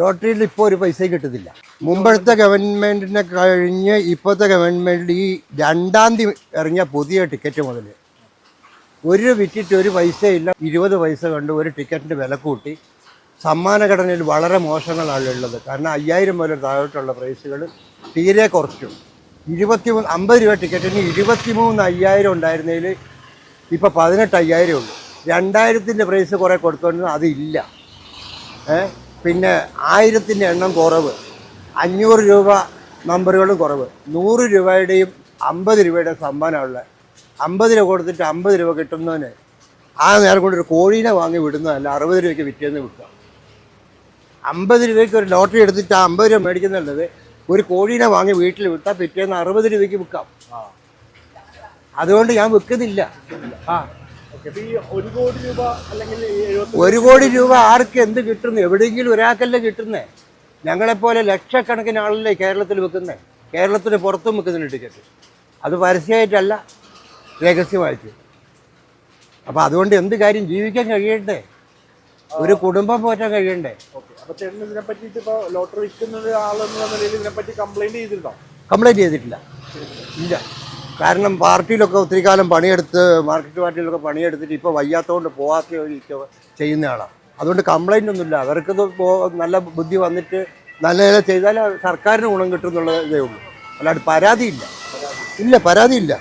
ലോട്ടറിയിൽ ഇപ്പോൾ ഒരു പൈസ കിട്ടുന്നില്ല. മുമ്പത്തെ ഗവൺമെന്റിനെ കഴിഞ്ഞ് ഇപ്പോഴത്തെ ഗവൺമെന്റിൽ ഈ രണ്ടാം തീയതി ഇറങ്ങിയ പുതിയ ടിക്കറ്റ് മുതൽ ഒരു വിറ്റിട്ട് ഒരു പൈസയില്ല ഇരുപത് പൈസ കണ്ട് ഒരു ടിക്കറ്റിന്റെ വില കൂട്ടി. സമ്മാനഘടനയിൽ വളരെ മോശങ്ങളാണ് ഉള്ളത്. കാരണം അയ്യായിരം മുതൽ താഴോട്ടുള്ള പ്രൈസുകൾ തീരെ കുറച്ചു. ഇരുപത്തി മൂന്ന് അമ്പത് രൂപ ടിക്കറ്റിന് ഇരുപത്തി മൂന്ന് അയ്യായിരം ഉണ്ടായിരുന്നതിൽ ഇപ്പോൾ പതിനെട്ട് അയ്യായിരം ഉള്ളൂ. രണ്ടായിരത്തിന്റെ പ്രൈസ് കുറേ കൊടുത്തോണ്ട് അതില്ല ഏ? പിന്നെ ആയിരത്തിന്റെ എണ്ണം കുറവ്. അഞ്ഞൂറ് രൂപ നമ്പറുകളും കുറവ്. നൂറ് രൂപയുടെയും അമ്പത് രൂപയുടെ സമ്മാനമുള്ള അമ്പത് രൂപ കൊടുത്തിട്ട് അമ്പത് രൂപ കിട്ടുന്നതിന് ആ നേരം കൊണ്ട് ഒരു കോഴീനെ വാങ്ങി വിടുന്നതല്ല അറുപത് രൂപയ്ക്ക് വിറ്റേന്ന് വിൽക്കുക. അമ്പത് രൂപയ്ക്ക് ഒരു ലോട്ടറി എടുത്തിട്ട് ആ അമ്പത് രൂപ മേടിക്കുന്നുള്ളത് ഒരു കോഴീനെ വാങ്ങി വീട്ടിൽ വിട്ടാൽ പിറ്റേന്ന് അറുപത് രൂപയ്ക്ക് വിൽക്കാം. അതുകൊണ്ട് ഞാൻ വിൽക്കുന്നില്ല. ആ. ഒരു കോടി രൂപ ആർക്ക് എന്ത് കിട്ടുന്നു? എവിടെയെങ്കിലും ഒരാൾക്കല്ലേ കിട്ടുന്നേ? ഞങ്ങളെപ്പോലെ ലക്ഷക്കണക്കിന് ആളല്ലേ കേരളത്തിൽ വെക്കുന്നത് കേരളത്തിന് പുറത്തും വെക്കുന്നതിന് ടിക്കറ്റ്. അത് പരസ്യമായിട്ടല്ല രഹസ്യമായിട്ട്. അപ്പോൾ അതുകൊണ്ട് എന്ത് കാര്യം ജീവിക്കാൻ കഴിയണ്ടേ? ഒരു കുടുംബം പോറ്റാൻ കഴിയണ്ടേ? കംപ്ലൈന്റ് ചെയ്തിട്ടില്ല. ഇല്ല. കാരണം പാർട്ടിയിലൊക്കെ ഒത്തിരി കാലം പണിയെടുത്ത് മാർക്കറ്റ് പാർട്ടിയിലൊക്കെ പണിയെടുത്തിട്ട് ഇപ്പോൾ വയ്യാത്തതുകൊണ്ട് ഒരു ചെയ്യുന്ന ആളാണ് അതുകൊണ്ട് കംപ്ലൈന്റ് ഒന്നുമില്ല. അവർക്കത് നല്ല ബുദ്ധി വന്നിട്ട് നല്ല നില ചെയ്താൽ സർക്കാരിന് ഗുണം കിട്ടും എന്നുള്ള ഇതേ ഉള്ളൂ. അല്ലാണ്ട് പരാതിയില്ല. ഇല്ല പരാതിയില്ല.